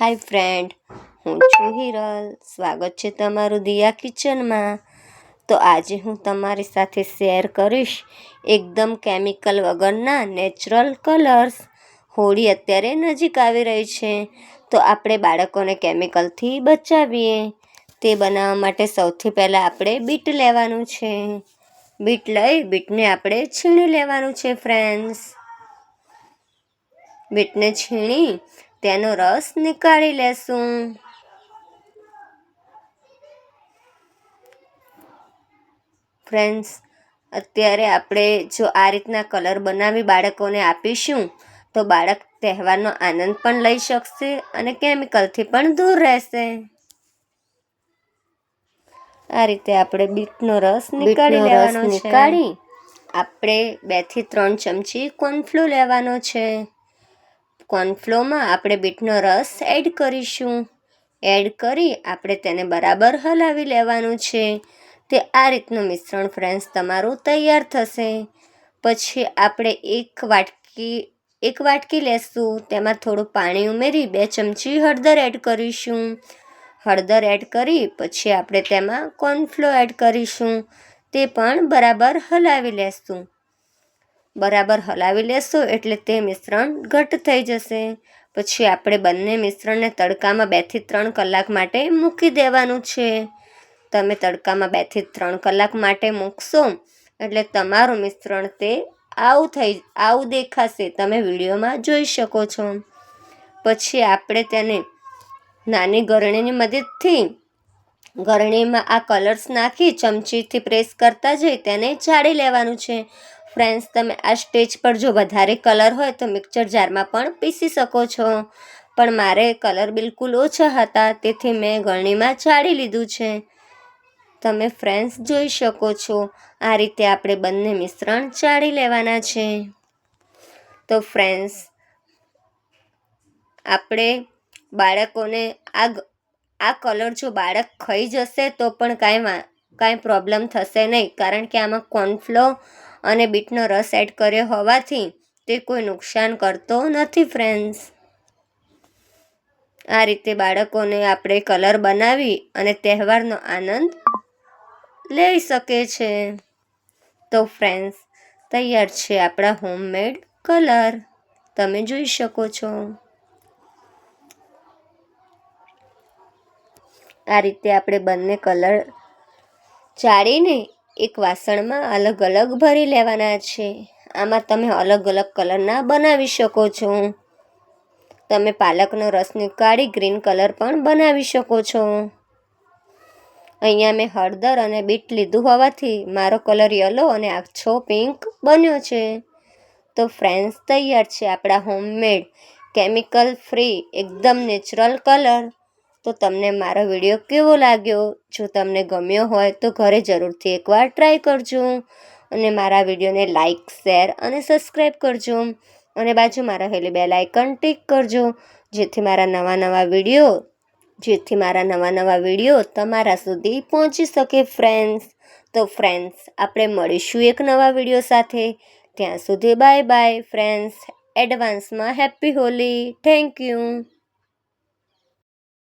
હાય friend, હું છું હિરલ. સ્વાગત છે તમારું દિયા કિચનમાં. તો આજે હું તમારી સાથે શેર કરીશ એકદમ કેમિકલ વગરના નેચરલ કલર્સ. હોળી અત્યારે નજીક આવી રહી છે. તો આપણે બાળકોને કેમિકલથી બચાવીએ. તે બનાવવા માટે સૌથી પહેલાં આપણે બીટ લેવાનું છે. બીટ લઈ બીટને આપણે છીણી લેવાનું છે, ફ્રેન્ડ્સ. બીટને છીણી તેનો રસ નીકાળી લેશું. ફ્રેન્ડ્સ અત્યારે આપણે જો આ રીતના કલર બનાવી બાળકોને આપીશું તો બાળક તહેવારનો આનંદ પણ લઈ શકશે અને કેમિકલથી પણ દૂર રહેશે. આ રીતે આપણે બીટનો રસ નીકાળી લેવાનો છે. નીકાળી. આપણે બેથી ત્રણ ચમચી કોર્નફ્લો લેવાનો છે. કોર્નફ્લોમાં આપણે બીટનો રસ એડ કરીશું. એડ કરી આપણે તેને બરાબર હલાવી લેવાનું છે. તે આ રીતનું મિશ્રણ ફ્રેન્ડ્સ તમારું તૈયાર થશે. પછી આપણે એક વાટકી એક વાટકી લેશું. તેમાં થોડું પાણી ઉમેરી બે ચમચી હળદર એડ કરીશું. હળદર એડ કરી પછી આપણે તેમાં કોર્નફ્લો એડ કરીશું. તે પણ બરાબર હલાવી લેશું. બરાબર હલાવી લેશો એટલે તે મિશ્રણ ઘટ્ટ થઈ જશે. પછી આપણે બંને મિશ્રણને તડકામાં બેથી ત્રણ કલાક માટે મૂકી દેવાનું છે. તમે તડકામાં બેથી ત્રણ કલાક માટે મૂકશો એટલે તમારું મિશ્રણ તે આવું થઈ, આવું દેખાશે. તમે વિડીયોમાં જોઈ શકો છો. પછી આપણે તેને નાની ગરણીની મદદથી, ગરણીમાં આ કલર્સ નાખી ચમચીથી પ્રેસ કરતા જઈ તેને જાળી લેવાનું છે. ફ્રેન્ડ્સ તમે આ સ્ટેજ પર જો વધારે કલર હોય તો મિક્સર જારમાં પણ પીસી શકો છો. પણ મારે કલર બિલકુલ ઓછા હતા, તેથી મેં ગળણીમાં ચાળી લીધું છે. તમે ફ્રેન્ડ્સ જોઈ શકો છો, આ રીતે આપણે બંને મિશ્રણ ચાળી લેવાના છે. તો ફ્રેન્ડ્સ આપણે બાળકોને આ આ કલર જો બાળક ખાઈ જશે તો પણ કાંઈ કાંઈ પ્રોબ્લેમ થશે નહીં, કારણ કે આમાં કોર્નફ્લો અને બીટનો રસ એડ કર્યો હોવાથી તે કોઈ નુકસાન કરતો નથી ફ્રેન્ડ્સ આ રીતે બાળકોને આપણે કલર બનાવી અને તહેવારનો આનંદ લઈ શકે છે. તો ફ્રેન્ડ્સ તૈયાર છે આપણા હોમમેડ કલર. તમે જોઈ શકો છો. આ રીતે આપણે બંને કલર ચાળીને એક વાસણમાં અલગ અલગ ભરી લેવાના છે. આમાં તમે અલગ અલગ કલરના બનાવી શકો છો. તમે પાલકનો રસ નીકાળી ગ્રીન કલર પણ બનાવી શકો છો. અહીંયા મેં હળદર અને બીટ લીધું હોવાથી મારો કલર યલો અને આછો પિંક બન્યો છે. તો ફ્રેન્ડ્સ, તૈયાર છે આપણા હોમમેડ, કેમિકલ ફ્રી, એકદમ નેચરલ કલર. તો તમને મારો વીડિયો કેવો લાગ્યો? જો તમને ગમ્યો હોય તો ઘરે જરૂરથી એકવાર ટ્રાય કરજો અને મારા વિડીયોને લાઇક શેર અને સબસ્ક્રાઈબ કરજો. અને બાજુમાં રહેલી બેલ આઇકન ટિક કરજો, જેથી મારા નવા નવા વીડિયો, જેથી મારા નવા નવા વીડિયો તમારા સુધી પહોંચી શકે ફ્રેન્ડ્સ તો ફ્રેન્ડ્સ આપણે મળીશું એક નવા વીડિયો સાથે. ત્યાં સુધી બાય બાય ફ્રેન્ડ્સ એડવાન્સમાં હેપી હોલી. Thank you